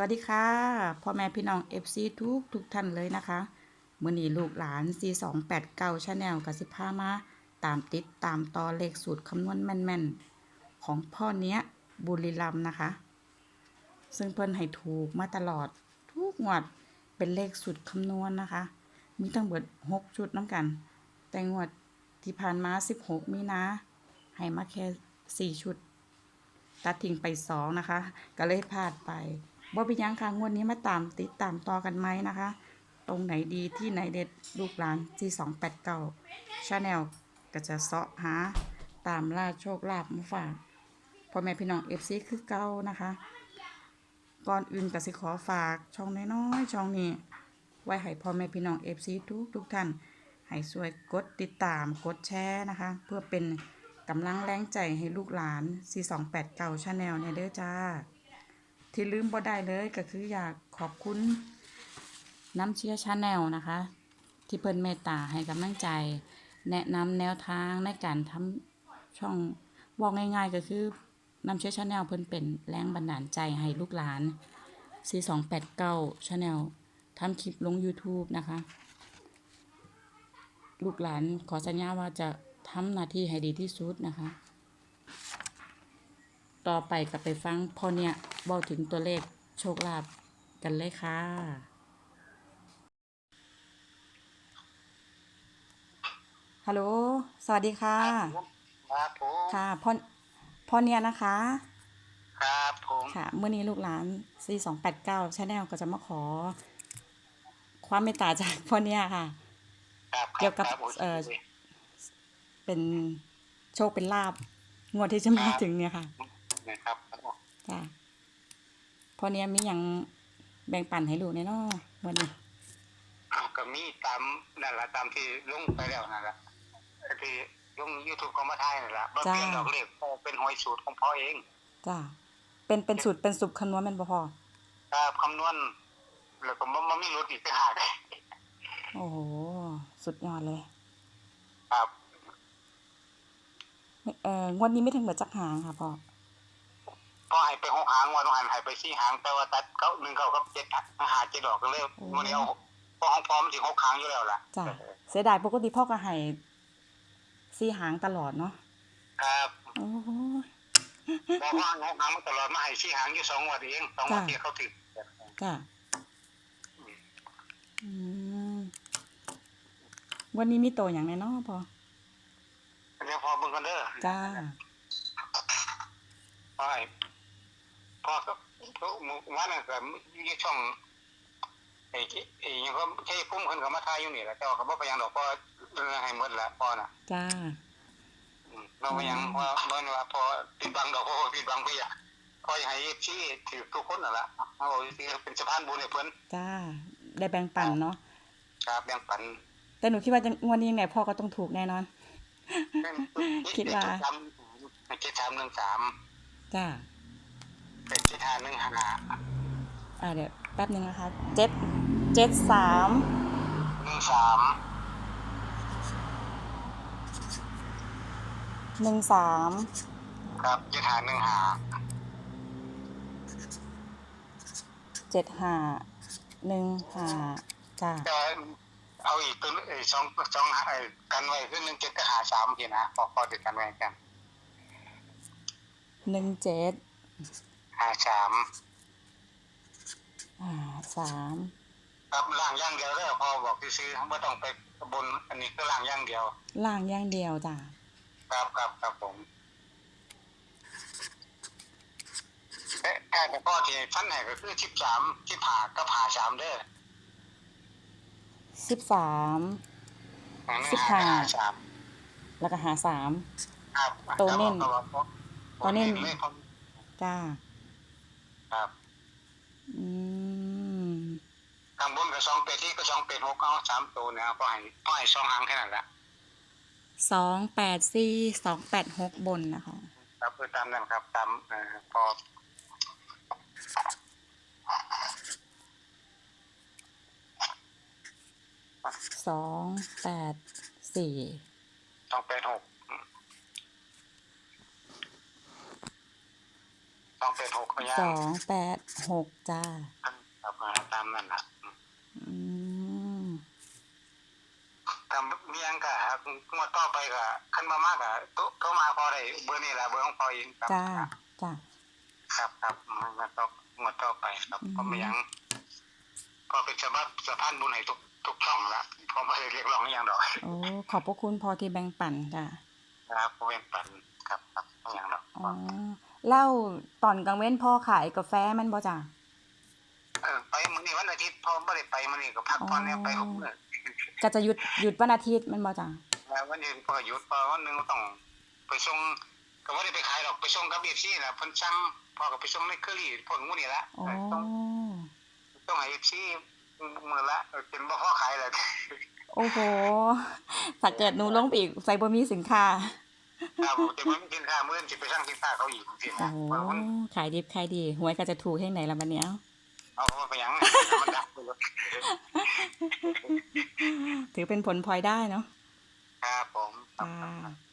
สวัสดีค่ะพ่อแม่พี่น้อง FC ทุกทุกท่านเลยนะคะมื่อนีลูกหลาน C289 Channel กับสิพามาตามติดตามต่อเลขสูตรคำนวณแม่นๆ ของพ่อเนี้ยบุรีรัมนะคะ ซึ่งเพิ่นให้ถูกมาตลอดทุกงวดเป็นเลขสูตรคำนวณนะคะ มีทั้งเบิด6ชุดน้ำกัน แต่งวดที่ผ่านมา 16 มีนาให้มาแค่ 4 ชุด ตัดทิ้งไปสองนะคะ ก็เลยพลาดไป บ่เป็นยังค่ะงวดนี้มาตามติดตามต่อกันไหมนะคะ ตรงไหนดีที่ไหนเด็ดลูกหลานที่สองแปดเก้าชาแนลก็จะเสาะหาตามล่าโชคลาภมาฝากพ่อแม่พี่น้องเอฟซีคือเก้านะคะ ก่อนอื่นก็สิขอฝากช่องน้อยๆช่องนี้ ไว้ให้พ่อแม่พี่น้องเอฟซีทุกทุกท่านให้ช่วยกดติดตามกดแชร์นะคะ เพื่อเป็นกำลังแรงใจให้ลูกหลาน 4289 Channel เนี่ยเด้อจ้า ที่ลืมบ่ได้เลยก็คืออยากขอบคุณน้ำเชียชาแนลนะคะ ที่เพิ่นเมตตาให้กำลังใจ แนะนำแนวทางในการทำช่องบอกง่ายๆ ก็คือน้ำเชียชาแนลเพิ่นเป็นแรงบันดาลใจให้ลูกหลาน4289 Channel ทำคลิปลง YouTube นะคะ ลูกหลานขอสัญญาว่าจะทำหน้าที่ให้ดีที่สุดนะคะ ต่อไปกลับไปฟังพ่อเนี่ยบอกถึงตัวเลขโชคลาภกันเลยค่ะ ฮัลโหล สวัสดีค่ะ ครับผมค่ะพ่อพ่อเนี่ยนะคะ ครับผมค่ะ เมื่อนี้ลูกหลาน4289 Channel ก็จะมาขอ ความเมตตาจากพ่อเนี่ยค่ะครับเกี่ยวกับครับโเอ่อเป็นโชคเป็นลาบงวดที่จะมาถึงเนี่ยค่ะ นะครับจ้ะพอเนี้ยมีหยังแบ่งปันให้ลูกแน่เนอนวันนี้ก็มีตามนั่นแหละตามที่ลงไปแล้วนั่นแหละที่ลงยูทูบของมาไทยนั่นแหละบ่เปลี่ยนดอกเลขเพราะเป็นหอยสูตรของพ่อเองจ้ะเป็นเป็นสูตรเป็นสูตรคำนวณแมันบ่พอครับคำนวณแล้วก็มันมันมีรถอีกต่างหากโอ้โหสุดยอดเลย ครับเอ่องวดนี้ไม่ถึงเหมือนจักหางค่ะพ่อ พอให้ไปหกหางวันหันให้ไปสี่หางแต่ว่าตัดเขาหนึ่งเขาก็เจ็ดหาเจ็ดดอกก็เลยวันนี้เอาพอห้องพร้อมถึงหกหางอยู่แล้วล่ะจ้ะเสียดายปกติพ่อก็ให้สี่หางตลอดเนาะครับโอ้โหบอกว่าหกหางมันตลอดมาให้สี่หางอยู่สองงวันเองสองงวันจ้ะที่เขาถึงจ้ะอืมวันนี้มีโตอย่างแน่เนอนพ่อเดี๋ยวพอเบิ่งกันเด้อจ้าใช่ พ่อก็ก็หมู่วันนั้นก็อยู่ช่องไอ้ที่ไอ้หยังก็ใช่พุ่มเพิ่นก็มาทายอยู่นี่แหละแต่ว่าก็บ่ไปหยังดอกเพราะเรื่องให้หมดละพ่อน่ะจ้าอืมเราไปหยังว่าเบิ่นว่าพอปิดบังดอกเพราะว่าปิดบังไปอะพอให้ชี้ถือทุกคนนั่นล่ะเอาสิเป็นสะพานบุญให้เพิ่นจ้า ได้แบ่งปันเนาะครับแบ่งปัน แต่หนูคิดว่าจะงวดนี้ยังไงพ่อก็ต้องถูกแน่นอน คิดว่าเจ็ดสามหนึ่งสามจ้า เป็นเจ็ดห้าหนึ่งห้าอ่าเดี๋ยวแป๊บหนึ่งนะคะเจ็ดเจ็ดสามหนึ่งสามหนึ่งสามครับเจ็ดห้าหนึ่งห้าเจ็ดห้าหนึ่งห้าจ้าจะเอาอีกตัวนึงไอ้สองสองไอ้กันไว้คือหนึ่งเจ็ดก็หาสามเพียนะพอพอเดียวกันไว้กันหนึ่งเจ็ด หาสามอ่าสามครับล่างอย่างเดียวเลยพอบอกที่ซื้อไม่ต้องไปบนอันนี้คือล่างอย่างเดียว ล่างอย่างเดียวจ้าครับครับครับผมเอ๊ะการแต่พ่อที่ฟันไหนก็คือสิบสามสิบหาก็ผ่าสามเด้อสิบสามอันนี้สิบห้า สามแล้วก็หาสาม ครับตัวเน้นครับตัวเน้นเลยครับจ้า ครับ อืมข้างบนก็สองเป็ดที่ก็สองเป็ดหกเอาสามตัวเนี่ยก็ให้ก็ให้สองหางแค่นั้นแหละสองแปดสี่สองแปดหกบนนะคะครับคือตามนั้นครับ ตามเอ่อพอสองแปดสี่สองเป็ดหกสองเป็ ดหกพยายาสมองแปดหกจ้าครับมาตามนั่นล่ะอืมทำเมียงกะงวดต่อไปกะขึ้นมามากอะโตโทรมาพอได้เบอร์นี่แหละเบอร์ของพอเองครับจ้าจ้าครับครับมันมาต่องวดต่อไปครับอืมเพราะเมียงก็เป็นสภาพสะพานบุญให้ทุกทุกช่องละเพราะไม่ได้เรียกร้องอหย่างดอกโอ้ขอบพระคุณพอที่แบ่งปันจ้านะครับเพราะเป็นปันครับครับอหย่างดอกอ๋อ เล่าตอนกลางเว้นพ่อขายกาแฟแมันบ่จ้าเออไปมื้อนี้วันอาทิตย์พอไม่ได้ไปมื้อนี้ก็พักผ่อนเนี่ยไปหกมื้อก็จะหยุดหยุดวันอาทิตย์แมันบ่จ้าแล้ววันนี้พอหยุดพอวันหนึงก็ต้องไปส่งก็บ่ได้ไปขายหรอกไปส่งกับ FC น่ะเพิ่นสั่งพอก็ไปส่งในเคอรี่พวกงูนี่ละอ๋อต้องต้องให้ FC มื้อละเป็นบ่พอขายแล้วโอ้โห ถ้าเกิดหนูลงไปอีกใส่บ่มีสินค้า ครับผมแต่ว่ามีสินค้ามื้อนี้สิไปสั่งสินค้าเขาอีกสิโอ้นะโหว่ามันขายดิบขายดีหวยก็จะถูกแห่งไหนละบัดเนี้ยเอาเข้ามาไปหยังมันดักไปเลยถือเป็นผลพลอยได้เนาะครับผมครัจ้าบ